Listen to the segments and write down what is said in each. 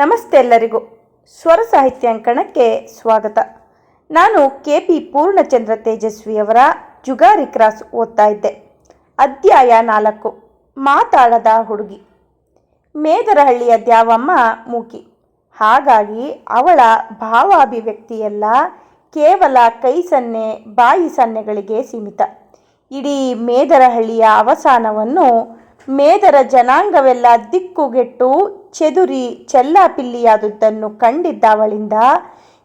ನಮಸ್ತೆ ಎಲ್ಲರಿಗೂ. ಸ್ವರ ಸಾಹಿತ್ಯಾಂಕಣಕ್ಕೆ ಸ್ವಾಗತ. ನಾನು ಕೆ ಪಿ ಪೂರ್ಣಚಂದ್ರ ತೇಜಸ್ವಿಯವರ ಜುಗಾರಿ ಕ್ರಾಸ್ ಓದ್ತಾ ಇದ್ದೆ. ಅಧ್ಯಾಯ ನಾಲ್ಕು ಮಾತಾಡದ ಹುಡುಗಿ. ಮೇದರಹಳ್ಳಿಯ ದ್ಯಾವಮ್ಮ ಮೂಕಿ. ಹಾಗಾಗಿ ಅವಳ ಭಾವಾಭಿವ್ಯಕ್ತಿಯೆಲ್ಲ ಕೇವಲ ಕೈ ಸನ್ನೆ, ಬಾಯಿ ಸನ್ನೆಗಳಿಗೆ ಸೀಮಿತ. ಇಡೀ ಮೇದರಹಳ್ಳಿಯ ಅವಸಾನವನ್ನು ಮೇದರ ಜನಾಂಗವೆಲ್ಲ ದಿಕ್ಕುಗೆಟ್ಟು ಚೆದುರಿ ಚೆಲ್ಲಾಪಿಲ್ಲಿಯಾದುದನ್ನು ಕಂಡಿದ್ದ ಅವಳಿಂದ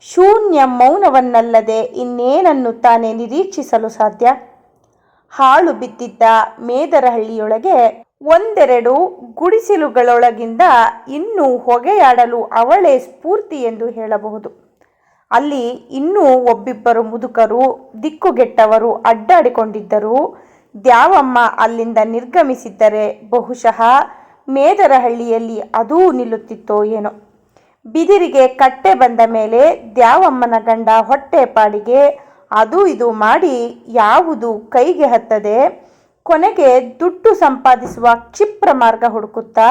ಶೂನ್ಯ ಮೌನವನ್ನಲ್ಲದೆ ಇನ್ನೇನನ್ನು ತಾನೇ ನಿರೀಕ್ಷಿಸಲು ಸಾಧ್ಯ? ಹಾಳು ಬಿದ್ದಿದ್ದ ಮೇದರಹಳ್ಳಿಯೊಳಗೆ ಒಂದೆರಡು ಗುಡಿಸಿಲುಗಳೊಳಗಿಂದ ಇನ್ನೂ ಹೊಗೆಯಾಡಲು ಅವಳೇ ಸ್ಫೂರ್ತಿ ಎಂದು ಹೇಳಬಹುದು. ಅಲ್ಲಿ ಇನ್ನೂ ಒಬ್ಬಿಬ್ಬರು ಮುದುಕರು, ದಿಕ್ಕುಗೆಟ್ಟವರು ಅಡ್ಡಾಡಿಕೊಂಡಿದ್ದರು. ದ್ಯಾವಮ್ಮ ಅಲ್ಲಿಂದ ನಿರ್ಗಮಿಸಿದ್ದರೆ ಬಹುಶಃ ಮೇದರಹಳ್ಳಿಯಲ್ಲಿ ಅದೂ ನಿಲ್ಲುತ್ತಿತ್ತೋ ಏನೋ. ಬಿದಿರಿಗೆ ಕಟ್ಟೆ ಬಂದ ಮೇಲೆ ದ್ಯಾವಮ್ಮನ ಗಂಡ ಹೊಟ್ಟೆ ಪಾಡಿಗೆ, ಅದು ಇದು ಮಾಡಿ ಯಾವುದು ಕೈಗೆ ಹತ್ತದೆ? ಕೊನೆಗೆ ದುಡ್ಡು ಸಂಪಾದಿಸುವ ಕ್ಷಿಪ್ರ ಮಾರ್ಗ ಹುಡುಕುತ್ತಾ,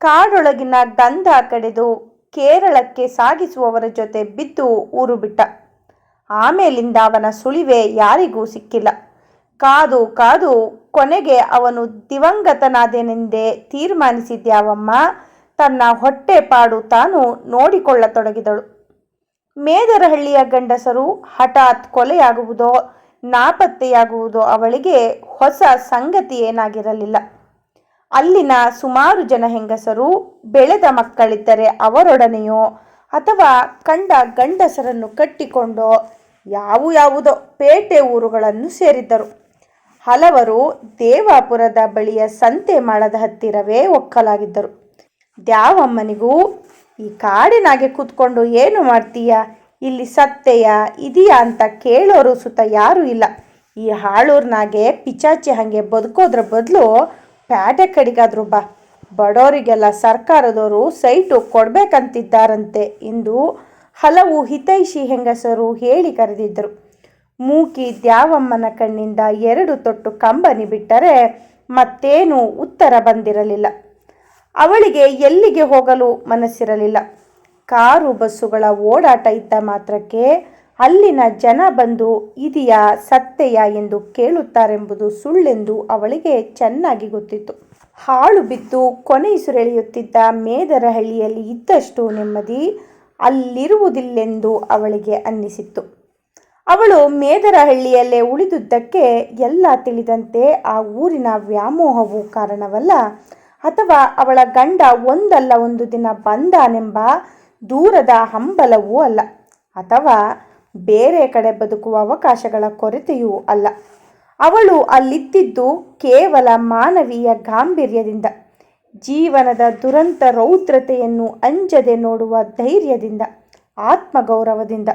ಕಾಡೊಳಗಿನ ಗಂಧ ಕಡೆದು ಕೇರಳಕ್ಕೆ ಸಾಗಿಸುವವರ ಜೊತೆ ಬಿದ್ದು ಊರು ಬಿಟ್ಟ. ಆಮೇಲಿಂದ ಅವನ ಸುಳಿವೆ ಯಾರಿಗೂ ಸಿಕ್ಕಿಲ್ಲ. ಕಾದು ಕಾದು ಕೊನೆಗೆ ಅವನು ದಿವಂಗತನಾದೆನೆಂದೇ ತೀರ್ಮಾನಿಸಿದ್ಯಾವಮ್ಮ? ತನ್ನ ಹೊಟ್ಟೆಪಾಡು ತಾನು ನೋಡಿಕೊಳ್ಳತೊಡಗಿದಳು. ಮೇದರಹಳ್ಳಿಯ ಗಂಡಸರು ಹಠಾತ್ ಕೊಲೆಯಾಗುವುದೋ, ನಾಪತ್ತೆಯಾಗುವುದೋ ಅವಳಿಗೆ ಹೊಸ ಸಂಗತಿ ಏನಾಗಿರಲಿಲ್ಲ. ಅಲ್ಲಿನ ಸುಮಾರು ಜನ ಹೆಂಗಸರು ಬೆಳೆದ ಮಕ್ಕಳಿದ್ದರೆ ಅವರೊಡನೆಯೋ ಅಥವಾ ಕಂಡ ಗಂಡಸರನ್ನು ಕಟ್ಟಿಕೊಂಡೋ ಯಾವು ಯಾವುದೋ ಪೇಟೆ ಊರುಗಳನ್ನು ಸೇರಿದ್ದರು. ಹಲವರು ದೇವಾಪುರದ ಬಳಿಯ ಸಂತೆ ಮಾಡದ ಹತ್ತಿರವೇ ಒಕ್ಕಲಾಗಿದ್ದರು. ದ್ಯಾವಮ್ಮನಿಗೂ, ಈ ಕಾಡಿನಾಗೆ ಕೂತ್ಕೊಂಡು ಏನು ಮಾಡ್ತೀಯ? ಇಲ್ಲಿ ಸತ್ತೆಯ? ಇದೆಯಾ ಅಂತ ಕೇಳೋರು ಸುತ್ತ ಯಾರೂ ಇಲ್ಲ. ಈ ಹಾಳೂರ್ನಾಗೆ ಪಿಚಾಚಿ ಹಾಗೆ ಬದುಕೋದ್ರ ಬದಲು ಪ್ಯಾಟೆ ಕಡಿಗಾದ್ರು ಬಾ. ಬಡವರಿಗೆಲ್ಲ ಸರ್ಕಾರದವರು ಸೈಟು ಕೊಡಬೇಕಂತಿದ್ದಾರಂತೆ ಎಂದು ಹಲವು ಹಿತೈಷಿ ಹೆಂಗಸರು ಹೇಳಿ ಕರೆದಿದ್ದರು. ಮೂಕಿ ದ್ಯಾವಮ್ಮನ ಕಣ್ಣಿಂದ ಎರಡು ತೊಟ್ಟು ಕಂಬನಿ ಬಿಟ್ಟರೆ ಮತ್ತೇನೂ ಉತ್ತರ ಬಂದಿರಲಿಲ್ಲ. ಅವಳಿಗೆ ಎಲ್ಲಿಗೆ ಹೋಗಲು ಮನಸ್ಸಿರಲಿಲ್ಲ. ಕಾರು ಬಸ್ಸುಗಳ ಓಡಾಟ ಇದ್ದ ಮಾತ್ರಕ್ಕೆ ಅಲ್ಲಿನ ಜನ ಬಂದು, ಇದೆಯಾ ಸತ್ತೆಯ ಎಂದು ಕೇಳುತ್ತಾರೆಂಬುದು ಸುಳ್ಳೆಂದು ಅವಳಿಗೆ ಚೆನ್ನಾಗಿ ಗೊತ್ತಿತ್ತು. ಹಾಳು ಬಿದ್ದು ಕೊನೆಯುಸುರೆಳೆಯುತ್ತಿದ್ದ ಮೇದರಹಳ್ಳಿಯಲ್ಲಿ ಇದ್ದಷ್ಟು ನೆಮ್ಮದಿ ಅಲ್ಲಿರುವುದಿಲ್ಲೆಂದು ಅವಳಿಗೆ ಅನ್ನಿಸಿತ್ತು. ಅವಳು ಮೇದರಹಳ್ಳಿಯಲ್ಲೇ ಉಳಿದುದಕ್ಕೆ ಎಲ್ಲ ತಿಳಿದಂತೆ ಆ ಊರಿನ ವ್ಯಾಮೋಹವು ಕಾರಣವಲ್ಲ. ಅಥವಾ ಅವಳ ಗಂಡ ಒಂದಲ್ಲ ಒಂದು ದಿನ ಬಂದಾನೆಂಬ ದೂರದ ಹಂಬಲವೂ ಅಲ್ಲ. ಅಥವಾ ಬೇರೆ ಕಡೆ ಬದುಕುವ ಅವಕಾಶಗಳ ಕೊರತೆಯೂ ಅಲ್ಲ. ಅವಳು ಅಲ್ಲಿದ್ದಿದ್ದು ಕೇವಲ ಮಾನವೀಯ ಗಾಂಭೀರ್ಯದಿಂದ, ಜೀವನದ ದುರಂತ ರೌದ್ರತೆಯನ್ನು ಅಂಜದೆ ನೋಡುವ ಧೈರ್ಯದಿಂದ, ಆತ್ಮಗೌರವದಿಂದ.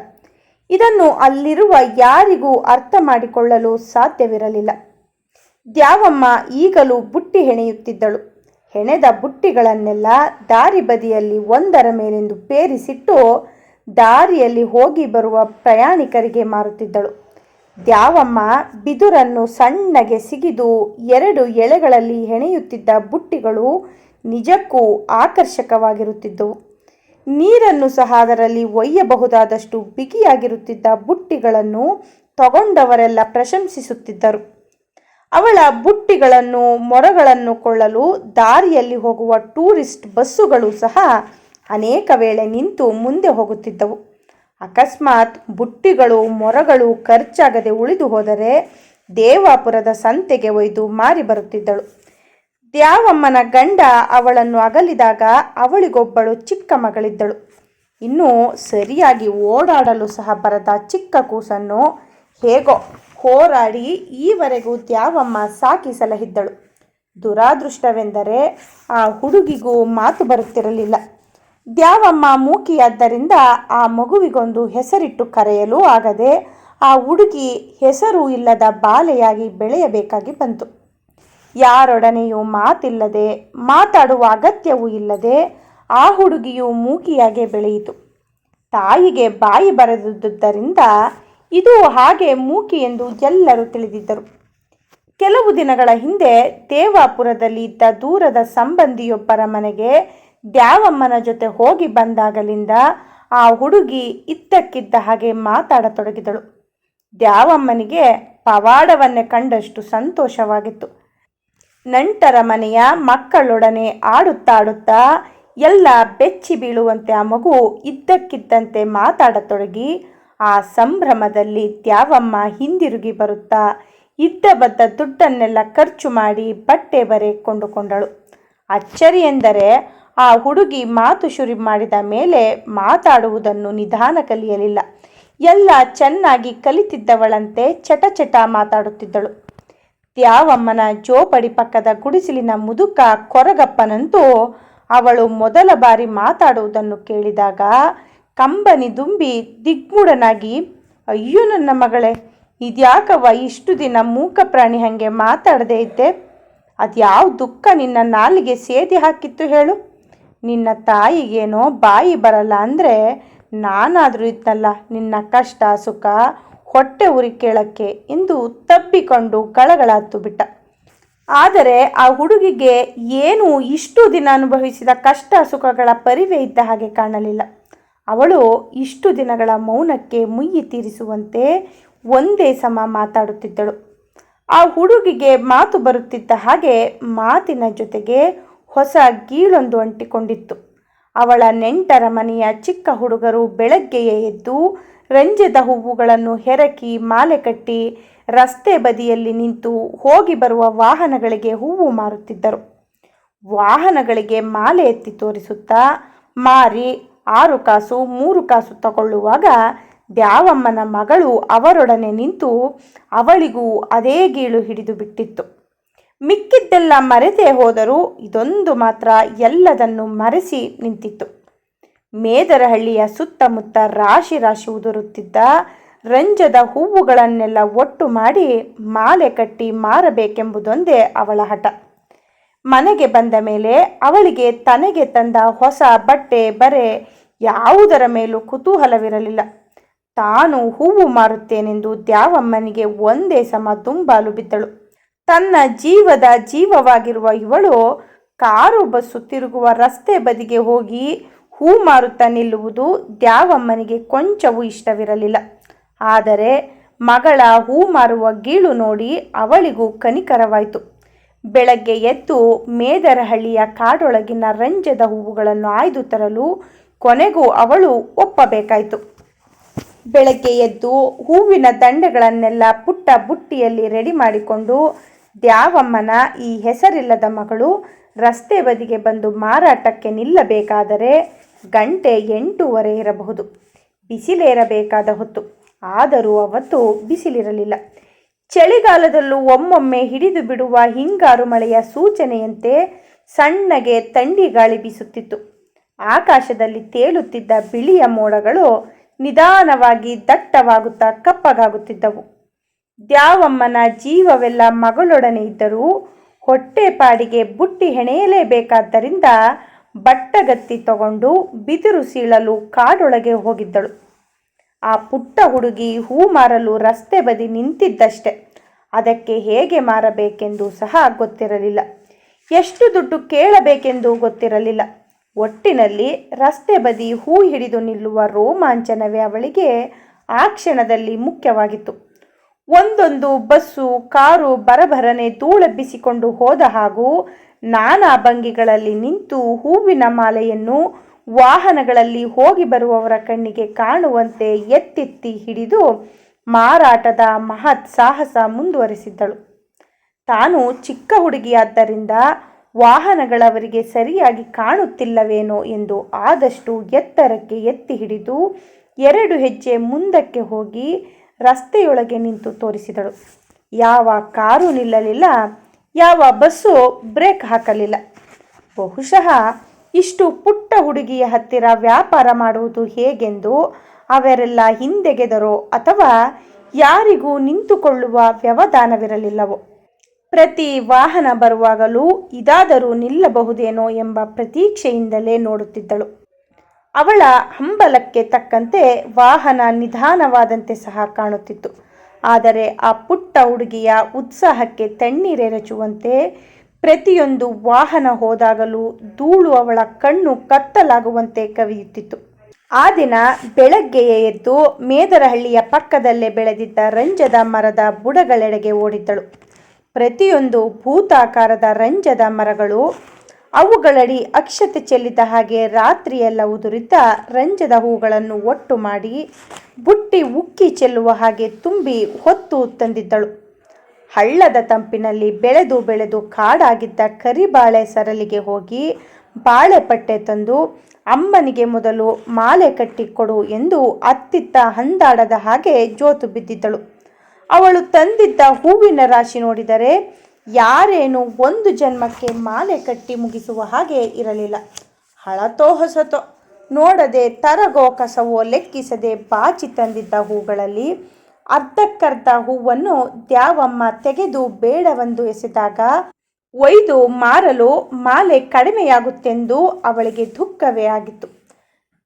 ಇದನ್ನು ಅಲ್ಲಿರುವ ಯಾರಿಗೂ ಅರ್ಥ ಮಾಡಿಕೊಳ್ಳಲು ಸಾಧ್ಯವಿರಲಿಲ್ಲ. ದ್ಯಾವಮ್ಮ ಈಗಲೂ ಬುಟ್ಟಿ ಹೆಣೆಯುತ್ತಿದ್ದಳು. ಹೆಣೆದ ಬುಟ್ಟಿಗಳನ್ನೆಲ್ಲ ದಾರಿ ಬದಿಯಲ್ಲಿ ಒಂದರ ಮೇಲೆಂದು ಪೇರಿಸಿಟ್ಟು ದಾರಿಯಲ್ಲಿ ಹೋಗಿ ಬರುವ ಪ್ರಯಾಣಿಕರಿಗೆ ಮಾರುತ್ತಿದ್ದಳು. ದ್ಯಾವಮ್ಮ ಬಿದುರನ್ನು ಸಣ್ಣಗೆ ಸಿಗಿದು ಎರಡು ಎಳೆಗಳಲ್ಲಿ ಹೆಣೆಯುತ್ತಿದ್ದ ಬುಟ್ಟಿಗಳು ನಿಜಕ್ಕೂ ಆಕರ್ಷಕವಾಗಿರುತ್ತಿದ್ದವು. ನೀರನ್ನು ಸಹ ಅದರಲ್ಲಿ ಒಯ್ಯಬಹುದಾದಷ್ಟು ಬಿಗಿಯಾಗಿರುತ್ತಿದ್ದ ಬುಟ್ಟಿಗಳನ್ನು ತಗೊಂಡವರೆಲ್ಲ ಪ್ರಶಂಸಿಸುತ್ತಿದ್ದರು. ಅವಳ ಬುಟ್ಟಿಗಳನ್ನು ಮೊರಗಳನ್ನು ಕೊಳ್ಳಲು ದಾರಿಯಲ್ಲಿ ಹೋಗುವ ಟೂರಿಸ್ಟ್ ಬಸ್ಸುಗಳು ಸಹ ಅನೇಕ ವೇಳೆ ನಿಂತು ಮುಂದೆ ಹೋಗುತ್ತಿದ್ದವು. ಅಕಸ್ಮಾತ್ ಬುಟ್ಟಿಗಳು, ಮೊರಗಳು ಖರ್ಚಾಗದೆ ಉಳಿದು ಹೋದರೆ ದೇವಾಪುರದ ಸಂತೆಗೆ ಒಯ್ದು ಮಾರಿ ಬರುತ್ತಿದ್ದಳು. ದ್ಯಾವಮ್ಮನ ಗಂಡ ಅವಳನ್ನು ಅಗಲಿದಾಗ ಅವಳಿಗೊಬ್ಬಳು ಚಿಕ್ಕ ಮಗಳಿದ್ದಳು. ಇನ್ನು ಸರಿಯಾಗಿ ಓಡಾಡಲು ಸಹ ಬರದ ಚಿಕ್ಕ ಕೂಸನ್ನು ಹೇಗೋ ಹೋರಾಡಿ ಈವರೆಗೂ ದ್ಯಾವಮ್ಮ ಸಾಕಿ ಸಲಹಿದ್ದಳು. ದುರಾದೃಷ್ಟವೆಂದರೆ ಆ ಹುಡುಗಿಗೂ ಮಾತು ಬರುತ್ತಿರಲಿಲ್ಲ. ದ್ಯಾವಮ್ಮ ಮೂಕಿಯಾದ್ದರಿಂದ ಆ ಮಗುವಿಗೊಂದು ಹೆಸರಿಟ್ಟು ಕರೆಯಲೂ ಆಗದೆ ಆ ಹುಡುಗಿ ಹೆಸರು ಇಲ್ಲದ ಬಾಲೆಯಾಗಿ ಬೆಳೆಯಬೇಕಾಗಿ ಬಂತು. ಯಾರೊಡನೆಯೂ ಮಾತಿಲ್ಲದೆ, ಮಾತಾಡುವ ಅಗತ್ಯವೂ ಇಲ್ಲದೆ ಆ ಹುಡುಗಿಯು ಮೂಕಿಯಾಗೆ ಬೆಳೆಯಿತು. ತಾಯಿಗೆ ಬಾಯಿ ಬರೆದುದರಿಂದ ಇದು ಹಾಗೆ ಮೂಕಿ ಎಂದು ಎಲ್ಲರೂ ತಿಳಿದಿದ್ದರು. ಕೆಲವು ದಿನಗಳ ಹಿಂದೆ ದೇವಾಪುರದಲ್ಲಿ ಇದ್ದ ದೂರದ ಸಂಬಂಧಿಯೊಬ್ಬರ ಮನೆಗೆ ದ್ಯಾವಮ್ಮನ ಜೊತೆ ಹೋಗಿ ಬಂದಾಗಲಿಂದ ಆ ಹುಡುಗಿ ಇದ್ದಕ್ಕಿದ್ದ ಹಾಗೆ ಮಾತಾಡತೊಡಗಿದಳು. ದ್ಯಾವಮ್ಮನಿಗೆ ಪವಾಡವನ್ನೇ ಕಂಡಷ್ಟು ಸಂತೋಷವಾಗಿತ್ತು. ನಂಟರ ಮನೆಯ ಮಕ್ಕಳೊಡನೆ ಆಡುತ್ತಾಡುತ್ತಾ ಎಲ್ಲ ಬೆಚ್ಚಿ ಬೀಳುವಂತೆ ಆ ಮಗು ಇದ್ದಕ್ಕಿದ್ದಂತೆ ಮಾತಾಡತೊಡಗಿ ಆ ಸಂಭ್ರಮದಲ್ಲಿ ತ್ಯಾವಮ್ಮ ಹಿಂದಿರುಗಿ ಬರುತ್ತಾ ಇದ್ದ ಬದ್ದ ದುಡ್ಡನ್ನೆಲ್ಲ ಖರ್ಚು ಮಾಡಿ ಬಟ್ಟೆ ಬರೆ ಕೊಂಡುಕೊಂಡಳು. ಅಚ್ಚರಿ ಎಂದರೆ ಆ ಹುಡುಗಿ ಮಾತು ಶುರು ಮಾಡಿದ ಮೇಲೆ ಮಾತಾಡುವುದನ್ನು ನಿಧಾನ ಕಲಿಯಲಿಲ್ಲ. ಎಲ್ಲ ಚೆನ್ನಾಗಿ ಕಲಿತಿದ್ದವಳಂತೆ ಚಟ ಚಟ ಮಾತಾಡುತ್ತಿದ್ದಳು. ದ್ಯಾವಮ್ಮನ ಜೋಪಡಿ ಪಕ್ಕದ ಗುಡಿಸಲಿನ ಮುದುಕ ಕೊರಗಪ್ಪನಂತೂ ಅವಳು ಮೊದಲ ಬಾರಿ ಮಾತಾಡುವುದನ್ನು ಕೇಳಿದಾಗ ಕಂಬನಿ ದುಂಬಿ ದಿಗ್ಮೂಢನಾಗಿ ಅಯ್ಯೋ ನನ್ನ ಮಗಳೇ, ಇದ್ಯಾಕವ್ವ ಇಷ್ಟು ದಿನ ಮೂಕ ಪ್ರಾಣಿ ಹಾಗೆ ಮಾತಾಡದೇ ಇದ್ದೆ? ಅದ್ಯಾವ ದುಃಖ ನಿನ್ನ ನಾಲಿಗೆ ಸೇದಿ ಹಾಕಿತ್ತು ಹೇಳು? ನಿನ್ನ ತಾಯಿಗೇನೋ ಬಾಯಿ ಬರಲ್ಲ ಅಂದರೆ ನಾನಾದರೂ ಇದ್ನಲ್ಲ, ನಿನ್ನ ಕಷ್ಟ ಸುಖ ಹೊಟ್ಟೆ ಉರಿ ಕೇಳಕ್ಕೆ ಎಂದು ತಬ್ಬಿಕೊಂಡು ಗಳಗಳಾತು ಬಿಟ್ಟ. ಆದರೆ ಆ ಹುಡುಗಿಗೆ ಏನು ಇಷ್ಟು ದಿನ ಅನುಭವಿಸಿದ ಕಷ್ಟ ಸುಖಗಳ ಪರಿವೆ ಇದ್ದ ಹಾಗೆ ಕಾಣಲಿಲ್ಲ. ಅವಳು ಇಷ್ಟು ದಿನಗಳ ಮೌನಕ್ಕೆ ಮುಯ್ಯಿ ತೀರಿಸುವಂತೆ ಒಂದೇ ಸಮ ಮಾತಾಡುತ್ತಿದ್ದಳು. ಆ ಹುಡುಗಿಗೆ ಮಾತು ಬರುತ್ತಿದ್ದ ಹಾಗೆ ಮಾತಿನ ಜೊತೆಗೆ ಹೊಸ ಗೀಳೊಂದು ಅಂಟಿಕೊಂಡಿತ್ತು. ಅವಳ ನೆಂಟರ ಮನೆಯ ಚಿಕ್ಕ ಹುಡುಗರು ಬೆಳಗ್ಗೆಯೇ ಎದ್ದು ರಂಜದ ಹೂವುಗಳನ್ನು ಹೆರಕಿ ಮಾಲೆ ಕಟ್ಟಿ ರಸ್ತೆ ಬದಿಯಲ್ಲಿ ನಿಂತು ಹೋಗಿ ಬರುವ ವಾಹನಗಳಿಗೆ ಹೂವು ಮಾರುತ್ತಿದ್ದರು. ವಾಹನಗಳಿಗೆ ಮಾಲೆ ಎತ್ತಿ ತೋರಿಸುತ್ತಾ ಮಾರಿ ಆರು ಕಾಸು, ಮೂರು ಕಾಸು ತಗೊಳ್ಳುವಾಗ ದ್ಯಾವಮ್ಮನ ಮಗಳು ಅವರೊಡನೆ ನಿಂತು ಅವಳಿಗೂ ಅದೇ ಗೀಳು ಹಿಡಿದು ಬಿಟ್ಟಿತ್ತು. ಮಿಕ್ಕಿದ್ದೆಲ್ಲ ಮರೆತೇ ಹೋದರೂ ಇದೊಂದು ಮಾತ್ರ ಎಲ್ಲದನ್ನು ಮರೆಸಿ ನಿಂತಿತ್ತು. ಮೇದರಹಳ್ಳಿಯ ಸುತ್ತಮುತ್ತ ರಾಶಿ ರಾಶಿ ಉದುರುತ್ತಿದ್ದ ರಂಜದ ಹೂವುಗಳನ್ನೆಲ್ಲ ಒಟ್ಟು ಮಾಡಿ ಮಾಲೆ ಕಟ್ಟಿ ಮಾರಬೇಕೆಂಬುದೊಂದೇ ಅವಳ ಹಠ. ಮನೆಗೆ ಬಂದ ಮೇಲೆ ಅವಳಿಗೆ ತನಗೆ ತಂದ ಹೊಸ ಬಟ್ಟೆ, ಬರೆ ಯಾವುದರ ಮೇಲೂ ಕುತೂಹಲವಿರಲಿಲ್ಲ. ತಾನು ಹೂವು ಮಾರುತ್ತೇನೆಂದು ದ್ಯಾವಮ್ಮನಿಗೆ ಒಂದೇ ಸಮ ತುಂಬಾಲು ಬಿದ್ದಳು. ತನ್ನ ಜೀವದ ಜೀವವಾಗಿರುವ ಇವಳು ಕಾರು ಬಸ್ಸು ತಿರುಗುವ ರಸ್ತೆ ಬದಿಗೆ ಹೋಗಿ ಹೂ ಮಾರುತ್ತಾ ನಿಲ್ಲುವುದು ದ್ಯಾವಮ್ಮನಿಗೆ ಕೊಂಚವೂ ಇಷ್ಟವಿರಲಿಲ್ಲ. ಆದರೆ ಮಗಳ ಹೂ ಮಾರುವ ಗೀಳು ನೋಡಿ ಅವಳಿಗೂ ಕನಿಕರವಾಯಿತು. ಬೆಳಗ್ಗೆ ಎದ್ದು ಮೇದರಹಳ್ಳಿಯ ಕಾಡೊಳಗಿನ ರಂಜದ ಹೂವುಗಳನ್ನು ಆಯ್ದು ತರಲು ಕೊನೆಗೂ ಅವಳು ಒಪ್ಪಬೇಕಾಯಿತು. ಬೆಳಗ್ಗೆ ಎದ್ದು ಹೂವಿನ ದಂಡೆಗಳನ್ನೆಲ್ಲ ಪುಟ್ಟ ಬುಟ್ಟಿಯಲ್ಲಿ ರೆಡಿ ಮಾಡಿಕೊಂಡು ದ್ಯಾವಮ್ಮನ ಈ ಹೆಸರಿಲ್ಲದ ಮಗಳು ರಸ್ತೆ ಬದಿಗೆ ಬಂದು ಮಾರಾಟಕ್ಕೆ ನಿಲ್ಲಬೇಕಾದರೆ ಗಂಟೆ ಎಂಟೂವರೆ ಇರಬಹುದು. ಬಿಸಿಲೇರಬೇಕಾದ ಹೊತ್ತು. ಆದರೂ ಅವತ್ತು ಬಿಸಿಲಿರಲಿಲ್ಲ. ಚಳಿಗಾಲದಲ್ಲೂ ಒಮ್ಮೊಮ್ಮೆ ಹಿಡಿದು ಬಿಡುವ ಹಿಂಗಾರು ಮಳೆಯ ಸೂಚನೆಯಂತೆ ಸಣ್ಣಗೆ ತಂಡಿ ಗಾಳಿ ಬೀಸುತ್ತಿತ್ತು. ಆಕಾಶದಲ್ಲಿ ತೇಲುತ್ತಿದ್ದ ಬಿಳಿಯ ಮೋಡಗಳು ನಿಧಾನವಾಗಿ ದಟ್ಟವಾಗುತ್ತಾ ಕಪ್ಪಗಾಗುತ್ತಿದ್ದವು. ದ್ಯಾವಮ್ಮನ ಜೀವವೆಲ್ಲ ಮಗಳೊಡನೆ ಇದ್ದರೂ ಹೊಟ್ಟೆಪಾಡಿಗೆ ಬುಟ್ಟಿ ಹೆಣೆಯಲೇಬೇಕಾದ್ದರಿಂದ ಬಟ್ಟಗತ್ತಿ ತಗೊಂಡು ಬಿದಿರು ಸೀಳಲು ಕಾಡೊಳಗೆ ಹೋಗಿದ್ದಳು. ಆ ಪುಟ್ಟ ಹುಡುಗಿ ಹೂ ಮಾರಲು ರಸ್ತೆ ಬದಿ ನಿಂತಿದ್ದಷ್ಟೆ. ಅದಕ್ಕೆ ಹೇಗೆ ಮಾರಬೇಕೆಂದು ಸಹ ಗೊತ್ತಿರಲಿಲ್ಲ. ಎಷ್ಟು ದುಡ್ಡು ಕೇಳಬೇಕೆಂದು ಗೊತ್ತಿರಲಿಲ್ಲ. ಒಟ್ಟಿನಲ್ಲಿ ರಸ್ತೆ ಬದಿ ಹೂ ಹಿಡಿದು ನಿಲ್ಲುವ ರೋಮಾಂಚನವೇ ಅವಳಿಗೆ ಆ ಕ್ಷಣದಲ್ಲಿ ಮುಖ್ಯವಾಗಿತ್ತು. ಒಂದೊಂದು ಬಸ್ಸು, ಕಾರು, ಬರಬರನೆ ಧೂಳೆಬ್ಬಿಸಿಕೊಂಡು ಹೋದ ಹಾಗೂ ನಾನಾ ಭಂಗಿಗಳಲ್ಲಿ ನಿಂತು ಹೂವಿನ ಮಾಲೆಯನ್ನು ವಾಹನಗಳಲ್ಲಿ ಹೋಗಿ ಬರುವವರ ಕಣ್ಣಿಗೆ ಕಾಣುವಂತೆ ಎತ್ತೆತ್ತಿ ಹಿಡಿದು ಮಾರಾಟದ ಮಹತ್ ಸಾಹಸ ಮುಂದುವರಿಸಿದ್ದಳು. ತಾನು ಚಿಕ್ಕ ಹುಡುಗಿಯಾದ್ದರಿಂದ ವಾಹನಗಳವರಿಗೆ ಸರಿಯಾಗಿ ಕಾಣುತ್ತಿಲ್ಲವೇನೋ ಎಂದು ಆದಷ್ಟು ಎತ್ತರಕ್ಕೆ ಎತ್ತಿ ಹಿಡಿದು ಎರಡು ಹೆಜ್ಜೆ ಮುಂದಕ್ಕೆ ಹೋಗಿ ರಸ್ತೆಯೊಳಗೆ ನಿಂತು ತೋರಿಸಿದಳು. ಯಾವ ಕಾರು ನಿಲ್ಲಲಿಲ್ಲ. ಯಾವ ಬಸ್ಸು ಬ್ರೇಕ್ ಹಾಕಲಿಲ್ಲ. ಬಹುಶಃ ಇಷ್ಟು ಪುಟ್ಟ ಹುಡುಗಿಯ ಹತ್ತಿರ ವ್ಯಾಪಾರ ಮಾಡುವುದು ಹೇಗೆಂದು ಅವರೆಲ್ಲ ಹಿಂದೆಗೆದರೋ ಅಥವಾ ಯಾರಿಗೂ ನಿಂತುಕೊಳ್ಳುವ ವ್ಯವಧಾನವಿರಲಿಲ್ಲವೋ. ಪ್ರತಿ ವಾಹನ ಬರುವಾಗಲೂ ಇದಾದರೂ ನಿಲ್ಲಬಹುದೇನೋ ಎಂಬ ಪ್ರತೀಕ್ಷೆಯಿಂದಲೇ ನೋಡುತ್ತಿದ್ದಳು. ಅವಳ ಹಂಬಲಕ್ಕೆ ತಕ್ಕಂತೆ ವಾಹನ ನಿಧಾನವಾದಂತೆ ಸಹ ಕಾಣುತ್ತಿತ್ತು. ಆದರೆ ಆ ಪುಟ್ಟ ಹುಡುಗಿಯ ಉತ್ಸಾಹಕ್ಕೆ ತಣ್ಣೀರೆರಚುವಂತೆ ಪ್ರತಿಯೊಂದು ವಾಹನ ಹೋದಾಗಲೂ ಧೂಳು ಅವಳ ಕಣ್ಣು ಕತ್ತಲಾಗುವಂತೆ ಕವಿಯುತ್ತಿತ್ತು. ಆ ದಿನ ಬೆಳಗ್ಗೆಯೇ ಎದ್ದು ಮೇದರಹಳ್ಳಿಯ ಪಕ್ಕದಲ್ಲೇ ಬೆಳೆದಿದ್ದ ರಂಜದ ಮರದ ಬುಡಗಳೆಡೆಗೆ ಓಡಿದ್ದಳು. ಪ್ರತಿಯೊಂದು ಭೂತಾಕಾರದ ರಂಜದ ಮರಗಳು ಅವುಗಳಡಿ ಅಕ್ಷತೆ ಚೆಲ್ಲಿದ ಹಾಗೆ ರಾತ್ರಿಯೆಲ್ಲ ಉದುರಿತ ರಂಜದ ಹೂಗಳನ್ನು ಒಟ್ಟು ಮಾಡಿ ಬುಟ್ಟಿ ಉಕ್ಕಿ ಚೆಲ್ಲುವ ಹಾಗೆ ತುಂಬಿ ಹೊತ್ತು ತಂದಿದ್ದಳು. ಹಳ್ಳದ ತಂಪಿನಲ್ಲಿ ಬೆಳೆದು ಬೆಳೆದು ಕಾಡಾಗಿದ್ದ ಕರಿಬಾಳೆ ಸರಲಿಗೆ ಹೋಗಿ ಬಾಳೆಪಟ್ಟೆ ತಂದು ಅಮ್ಮನಿಗೆ ಮೊದಲು ಮಾಲೆ ಕಟ್ಟಿಕೊಡು ಎಂದು ಅತ್ತಿತ್ತ ಹಂದಾಡದ ಹಾಗೆ ಜೋತು ಬಿದ್ದಿದ್ದಳು. ಅವಳು ತಂದಿದ್ದ ಹೂವಿನ ರಾಶಿ ನೋಡಿದರೆ ಯಾರೇನು ಒಂದು ಜನ್ಮಕ್ಕೆ ಮಾಲೆ ಕಟ್ಟಿ ಮುಗಿಸುವ ಹಾಗೆ ಇರಲಿಲ್ಲ. ಹಳತೋ ಹೊಸತೋ. ನೋಡದೆ ತರಗೋ ಕಸವೋ ಲೆಕ್ಕಿಸದೆ ಬಾಚಿ ತಂದಿದ್ದ ಹೂಗಳಲ್ಲಿ ಅರ್ಧಕ್ಕರ್ಧ ಹೂವನ್ನು ದ್ಯಾವಮ್ಮ ತೆಗೆದು ಬೇಡವೆಂದು ಎಸೆದಾಗ, ಒಯ್ದು ಮಾರಲು ಮಾಲೆ ಕಡಿಮೆಯಾಗುತ್ತೆಂದು ಅವಳಿಗೆ ದುಃಖವೇ ಆಗಿತ್ತು.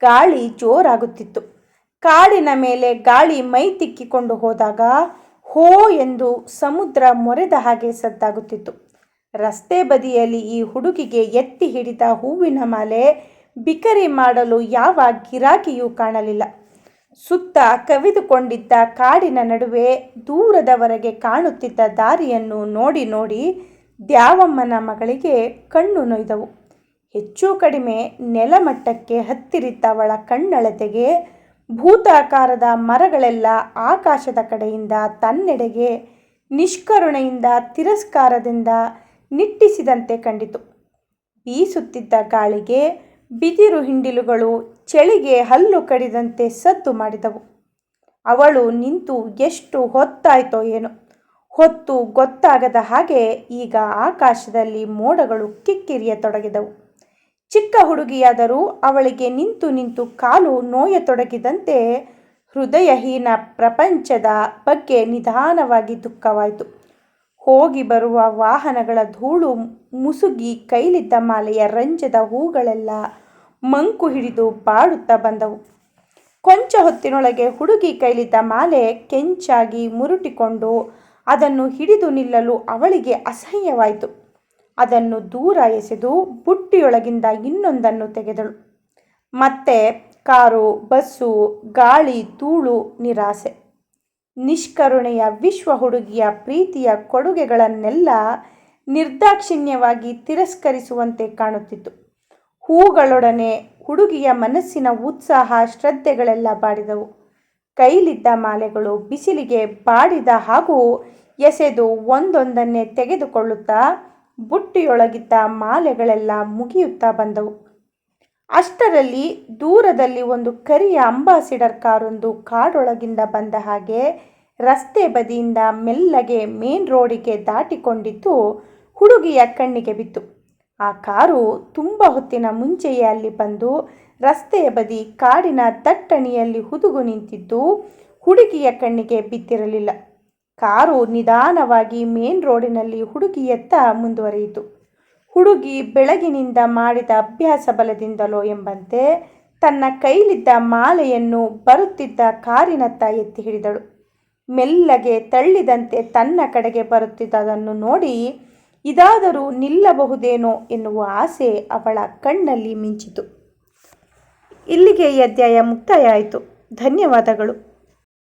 ಗಾಳಿ ಜೋರಾಗುತ್ತಿತ್ತು. ಕಾಡಿನ ಮೇಲೆ ಗಾಳಿ ಮೈ ತಿಕ್ಕಿಕೊಂಡು ಹೋದಾಗ ಹೋ ಎಂದು ಸಮುದ್ರ ಮೊರೆದ ಹಾಗೆ ಸದ್ದಾಗುತ್ತಿತ್ತು. ರಸ್ತೆ ಬದಿಯಲ್ಲಿ ಈ ಹುಡುಗಿಗೆ ಎತ್ತಿ ಹಿಡಿದ ಹೂವಿನ ಮಾಲೆ ಬಿಕರಿ ಮಾಡಲು ಯಾವ ಗಿರಾಕಿಯೂ ಕಾಣಲಿಲ್ಲ. ಸುತ್ತ ಕವಿದುಕೊಂಡಿದ್ದ ಕಾಡಿನ ನಡುವೆ ದೂರದವರೆಗೆ ಕಾಣುತ್ತಿದ್ದ ದಾರಿಯನ್ನು ನೋಡಿ ನೋಡಿ ದ್ಯಾವಮ್ಮನ ಮಗಳಿಗೆ ಕಣ್ಣು ನೊಯ್ದವು. ಹೆಚ್ಚು ಕಡಿಮೆ ನೆಲಮಟ್ಟಕ್ಕೆ ಹತ್ತಿರಿದ್ದವಳ ಕಣ್ಣಳತೆಗೆ ಭೂತಾಕಾರದ ಮರಗಳೆಲ್ಲ ಆಕಾಶದ ಕಡೆಯಿಂದ ತನ್ನೆಡೆಗೆ ನಿಷ್ಕರುಣೆಯಿಂದ ತಿರಸ್ಕಾರದಿಂದ ನಿಟ್ಟಿಸಿದಂತೆ ಕಂಡಿತು. ಬೀಸುತ್ತಿದ್ದ ಗಾಳಿಗೆ ಬಿದಿರು ಹಿಂಡಿಲುಗಳು ಚಳಿಗೆ ಹಲ್ಲು ಕಡಿದಂತೆ ಸದ್ದು ಮಾಡಿದವು. ಅವಳು ನಿಂತು ಎಷ್ಟು ಹೊತ್ತಾಯ್ತೋ ಏನೋ. ಹೊತ್ತು ಗೊತ್ತಾಗದ ಹಾಗೆ ಈಗ ಆಕಾಶದಲ್ಲಿ ಮೋಡಗಳು ಕಿಕ್ಕಿರಿಯತೊಡಗಿದವು. ಚಿಕ್ಕ ಹುಡುಗಿಯಾದರೂ ಅವಳಿಗೆ ನಿಂತು ನಿಂತು ಕಾಲು ನೋಯತೊಡಗಿದಂತೆ ಹೃದಯಹೀನ ಪ್ರಪಂಚದ ಬಗ್ಗೆ ನಿಧಾನವಾಗಿ ದುಃಖವಾಯಿತು. ಹೋಗಿ ಬರುವ ವಾಹನಗಳ ಧೂಳು ಮುಸುಗಿ ಕೈಲಿದ್ದ ಮಾಲೆಯ ರಂಜದ ಹೂಗಳೆಲ್ಲ ಮಂಕು ಹಿಡಿದು ಬಾಡುತ್ತಾ ಬಂದವು. ಕೊಂಚ ಹೊತ್ತಿನೊಳಗೆ ಹುಡುಗಿ ಕೈಲಿದ್ದ ಮಾಲೆ ಕೆಂಚಾಗಿ ಮುರುಟಿಕೊಂಡು ಅದನ್ನು ಹಿಡಿದು ನಿಲ್ಲಲು ಅವಳಿಗೆ ಅಸಹ್ಯವಾಯಿತು. ಅದನ್ನು ದೂರ ಎಸೆದು ಬುಟ್ಟಿಯೊಳಗಿಂದ ಇನ್ನೊಂದನ್ನು ತೆಗೆದಳು. ಮತ್ತೆ ಕಾರು, ಬಸ್ಸು, ಗಾಳಿ, ಧೂಳು, ನಿರಾಸೆ. ನಿಷ್ಕರುಣೆಯ ವಿಶ್ವ ಹುಡುಗಿಯ ಪ್ರೀತಿಯ ಕೊಡುಗೆಗಳನ್ನೆಲ್ಲ ನಿರ್ದಾಕ್ಷಿಣ್ಯವಾಗಿ ತಿರಸ್ಕರಿಸುವಂತೆ ಕಾಣುತ್ತಿತ್ತು. ಹೂಗಳೊಡನೆ ಹುಡುಗಿಯ ಮನಸ್ಸಿನ ಉತ್ಸಾಹ ಶ್ರದ್ಧೆಗಳೆಲ್ಲ ಬಾಡಿದವು. ಕೈಲಿದ್ದ ಮಾಲೆಗಳು ಬಿಸಿಲಿಗೆ ಬಾಡಿದ ಹಾಗೂ ಎಸೆದು ಒಂದೊಂದನ್ನೇ ತೆಗೆದುಕೊಳ್ಳುತ್ತಾ ಬುಟ್ಟಿಯೊಳಗಿದ್ದ ಮಾಲೆಗಳೆಲ್ಲ ಮುಗಿಯುತ್ತಾ ಬಂದವು. ಅಷ್ಟರಲ್ಲಿ ದೂರದಲ್ಲಿ ಒಂದು ಕರಿಯ ಅಂಬಾಸಿಡರ್ ಕಾರೊಂದು ಕಾಡೊಳಗಿಂದ ಬಂದ ಹಾಗೆ ರಸ್ತೆ ಬದಿಯಿಂದ ಮೆಲ್ಲಗೆ ಮೇನ್ ರೋಡಿಗೆ ದಾಟಿಕೊಂಡಿದ್ದು ಹುಡುಗಿಯ ಕಣ್ಣಿಗೆ ಬಿತ್ತು. ಆ ಕಾರು ತುಂಬ ಹೊತ್ತಿನ ಮುಂಚೆಯೇ ಅಲ್ಲಿ ಬಂದು ರಸ್ತೆಯ ಬದಿ ಕಾಡಿನ ದಟ್ಟಣಿಯಲ್ಲಿ ಹುದುಗು ನಿಂತಿದ್ದು ಹುಡುಗಿಯ ಕಣ್ಣಿಗೆ ಬಿದ್ದಿರಲಿಲ್ಲ. ಕಾರು ನಿಧಾನವಾಗಿ ಮೇನ್ ರೋಡಿನಲ್ಲಿ ಹುಡುಗಿಯತ್ತ ಮುಂದುವರಿಯಿತು. ಹುಡುಗಿ ಬೆಳಗಿನಿಂದ ಮಾಡಿದ ಅಭ್ಯಾಸ ಬಲದಿಂದಲೋ ಎಂಬಂತೆ ತನ್ನ ಕೈಲಿದ್ದ ಮಾಲೆಯನ್ನು ಬರುತ್ತಿದ್ದ ಕಾರಿನತ್ತ ಎತ್ತಿ ಹಿಡಿದಳು. ಮೆಲ್ಲಗೆ ತಳ್ಳಿದಂತೆ ತನ್ನ ಕಡೆಗೆ ಬರುತ್ತಿದ್ದದನ್ನು ನೋಡಿ ಇದಾದರೂ ನಿಲ್ಲಬಹುದೇನೋ ಎನ್ನುವ ಆಸೆ ಅವಳ ಕಣ್ಣಲ್ಲಿ ಮಿಂಚಿತು. ಇಲ್ಲಿಗೆ ಈ ಅಧ್ಯಾಯ ಮುಕ್ತಾಯ ಆಯಿತು. ಧನ್ಯವಾದಗಳು.